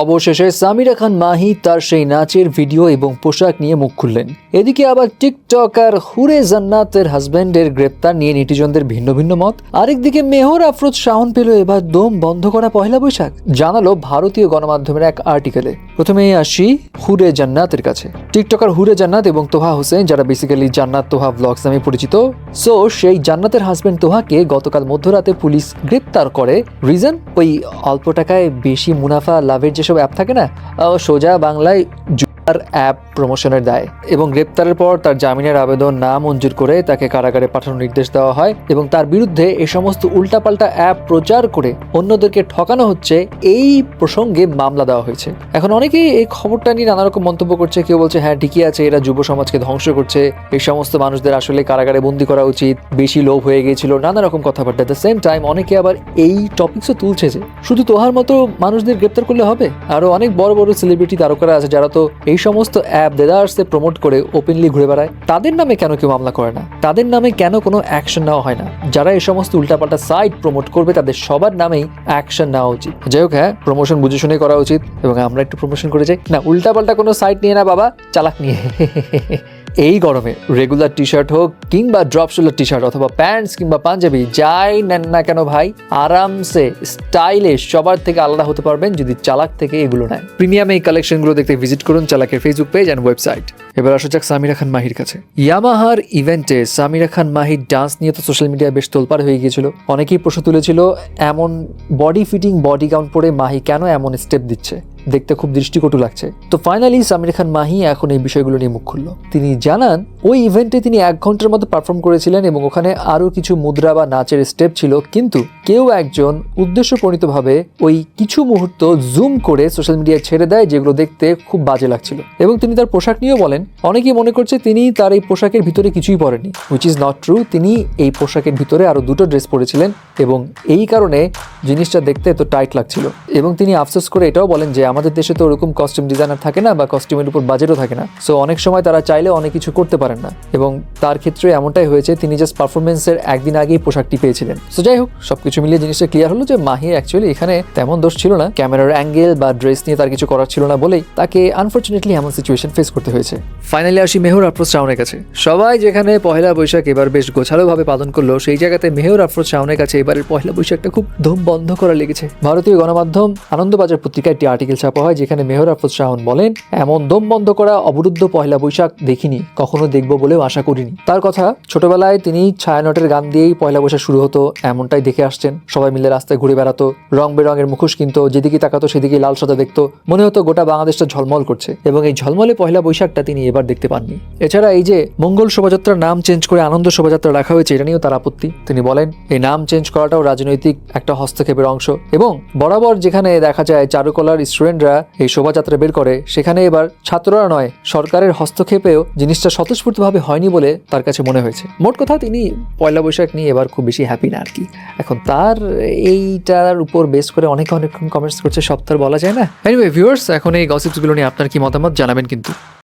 অবশেষে সামিরা খান মাহি তার সেই নাচের ভিডিও এবং পোশাক নিয়ে মুখ খুললেন। এদিকে আবার টিকটকার হুরে জান্নাতের হাজব্যান্ডের গ্রেপ্তার নিয়ে নেটিজনদের ভিন্ন ভিন্ন মত। আরেকদিকে মেহর আফরোজ শাওন পেল এবার দম বন্ধ করা পয়লা বৈশাখ। জানালো ভারতীয় গণমাধ্যমের এক আর্টিকেলে। প্রথমেই আসি হুরে জান্নাতের কাছে। টিকটকার হুরে জান্নাত এবং তোহা হোসেন, যারা বেসিক্যালি জান্নাত তোহা ব্লগস নামে পরিচিত সো সেই জান্নাতের হাজব্যান্ড তোহাকে গতকাল মধ্যরাতে পুলিশ গ্রেপ্তার করে। রিজন ওই অল্প টাকায় বেশি মুনাফা লাভের যেসব অ্যাপ থাকে না সোজা বাংলায় জুয়ার অ্যাপ প্রমোশনের দায় এবং গ্রেপ্তারের পর তার জামিনের আবেদন না মঞ্জুর করে তাকে কারাগারে পাঠানোর নির্দেশ দেওয়া হয় এবং তার বিরুদ্ধে এই সমস্ত উল্টাপাল্টা অ্যাপ প্রচার করে অন্যদেরকে ঠকানো হচ্ছে এই প্রসঙ্গে মামলা দেওয়া হয়েছে। এখন অনেকেই এই খবরটা নিয়ে নানা রকম মন্তব্য করছে, কেউ বলছে হ্যাঁ ঠিকই আছে, এরা যুব সমাজকে ধ্বংস করছে, এই সমস্ত মানুষদের আসলে কারাগারে বন্দি করা উচিত, বেশি লোভ হয়ে গিয়েছিল, নানা রকম কথাবার্তা। দ্য সেম টাইম অনেকে আবার এই টপিকসও তুলছে যে, শুধু তোহার মতো মানুষদের গ্রেপ্তার করলে হবে? আরও অনেক বড় বড় সেলিব্রিটি তারকারা আছে যারা তো এই সমস্ত অ্যাপ দেদার্সে প্রমোট করে ওপেনলি ঘুরে বেড়ায়, তাদের নামে কেন কেউ মামলা করে না? তাদের নামে কেন কোনো অ্যাকশন নেওয়া হয় না? যারা এই সমস্ত উল্টাপাল্টা সাইট প্রমোট করবে, তাদের সবার নামেই অ্যাকশন নেওয়া উচিত। যাই হোক হ্যাঁ প্রমোশন বুঝে শুনে করা উচিত, এবং আমরা একটু প্রমোশন করে যাই। না, উল্টাপাল্টা কোনো সাইট নিয়ে না বাবা, চালাক নিয়ে। এই গরমে রেগুলার টি শার্ট হোক কিংবা ড্রপ শোল্ডার টি শার্ট অথবা প্যান্টস কিংবা পাঞ্জাবি, যাই নেন না কেন ভাই, আরামসে স্টাইলিশ সবার থেকে আলাদা হতে পারবেন যদি চালাক থেকে এগুলো নেয় প্রিমিয়াম এই কালেকশনগুলো দেখতে ভিজিট করুন চালাকের ফেসবুক পেজ অ্যান্ড ওয়েবসাইট এবার আসা যাক সামিরা খান মাহির কাছে। ইয়ামাহার ইভেন্টে সামিরা খান মাহির ডান্স নিয়ে তো সোশ্যাল মিডিয়ায় বেশ তোলপাড় হয়ে গিয়েছিল। অনেকেই প্রশ্ন তুলেছিল, এমন বডি ফিটিং বডি কাউন্ট পরে মাহি কেন এমন স্টেপ দিচ্ছে? দেখতে খুব দৃষ্টিকটু লাগছে। তো ফাইনালি সামির খান মাহি এখন এই বিষয়গুলো নিয়ে মুখ খুলল। তিনি জানান, ওই ইভেন্টে তিনি এক ঘণ্টার মতো পারফর্ম করেছিলেন এবং ওখানে আরও কিছু মুদ্রা বা নাচের স্টেপ ছিল। কিন্তু কেউ একজন উদ্দেশ্যপ্রণীতভাবে ওই কিছু মুহূর্ত জুম করে সোশ্যাল মিডিয়ায় ছেড়ে দেয়, যেগুলো দেখতে খুব বাজে লাগছিল। এবং তিনি তার পোশাক নিয়েও বলেন, অনেকেই মনে করছে তিনি তার এই পোশাকের ভিতরে কিছুই পরেনি উইচ ইজ নট ট্রু তিনি এই পোশাকের ভিতরে আরও দুটো ড্রেস পরেছিলেন এবং এই কারণে জিনিসটা দেখতে এত টাইট লাগছিল। এবং তিনি আফসোস করে এটাও বলেন যে আমাদের দেশে তো ওরকম কস্টিউম ডিজাইনার থাকে না বা কস্টিউমের উপর বাজেটও থাকে না। সো অনেক সময় তারা চাইলে অনেক কিছু করতে পারেন না। এবং তার ক্ষেত্রে এমনটাই হয়েছে, তিনি জাস্ট পারফরমেন্সের একদিন আগেই পোশাকটি পেয়েছিলেন। সো যাই হোক, সবকিছু মিলিয়ে জিনিসটা ক্লিয়ার হলো যে মাহির অ্যাকচুয়ালি এখানে তেমন দোষ ছিল না। ক্যামেরার অ্যাঙ্গেল বা ড্রেস নিয়ে তার কিছু করার ছিল না বলেই তাকে আনফর্চুনেটলি এমন সিচুয়েশন ফেস করতে হয়েছে। ফাইনালি আসি মেহর আফরোজ শাওনের কাছে। সবাই যেখানে পহেলা বৈশাখ এবার বেশ গোছালোভাবে পালন করল, সেই জায়গাতে মেহর আফরোজ শাওনের কাছে এবারের পহেলা বৈশাখটা খুব ধুম বন্ধ করা লেগেছে। ভারতীয় গণমাধ্যম আনন্দবাজার পত্রিকায় একটি আর্টিকেল ছাপা হয় যেখানে মেহর আফরোজ শাওন বলেন, এমন দম বন্ধ করা অবরুদ্ধ পহেলা বৈশাখ দেখিনি, কখনো দেখব বলেও আশা করিনি। তার কথা, ছোটবেলায় তিনি ছায়ানটের গান দিয়েই পয়লা বৈশাখ শুরু হতো, এমনটাই দেখে আসছেন। সবাই মিলে রাস্তায় ঘুরে বেড়াতো, রং বেরঙের মুখোশ কিনতো যেদিকে তাকাতো সেদিকে লাল সাদা দেখতো। মনে হতো গোটা বাংলাদেশটা ঝলমল করছে, এবং এই ঝলমলে পয়লা বৈশাখটা তিনি এবার দেখতে পাননি। এছাড়া এই যে মঙ্গল শোভাযাত্রার নাম চেঞ্জ করে আনন্দ শোভাযাত্রা রাখা হয়েছে, এটা নিয়েও তার আপত্তি। তিনি বলেন, এই নাম চেঞ্জ করাটাও রাজনৈতিক একটা হস্তক্ষেপের অংশ এবং বরাবর যেখানে দেখা যায় চারুকলার স্টুডেন্টরা এই শোভাযাত্রা বের করে, সেখানে এবার ছাত্ররা নয়, সরকারের হস্তক্ষেপেও জিনিসটা স্বতঃস্ফূর্তভাবে হয়নি বলে তার কাছে মনে হয়েছে। মোট কথা তিনি পয়লা বৈশাখ নিয়ে এবার খুব বেশি হ্যাপি না আর কি। এখন তার এইটার উপর বেস করে অনেক অনেক কমেন্টস করছে সপ্তাহ বলা যায় না। এনিওয়ে ভিউয়ার্স এখন এই গসিপসগুলো নিয়ে আপনার কি মতামত জানাবেন কিন্তু?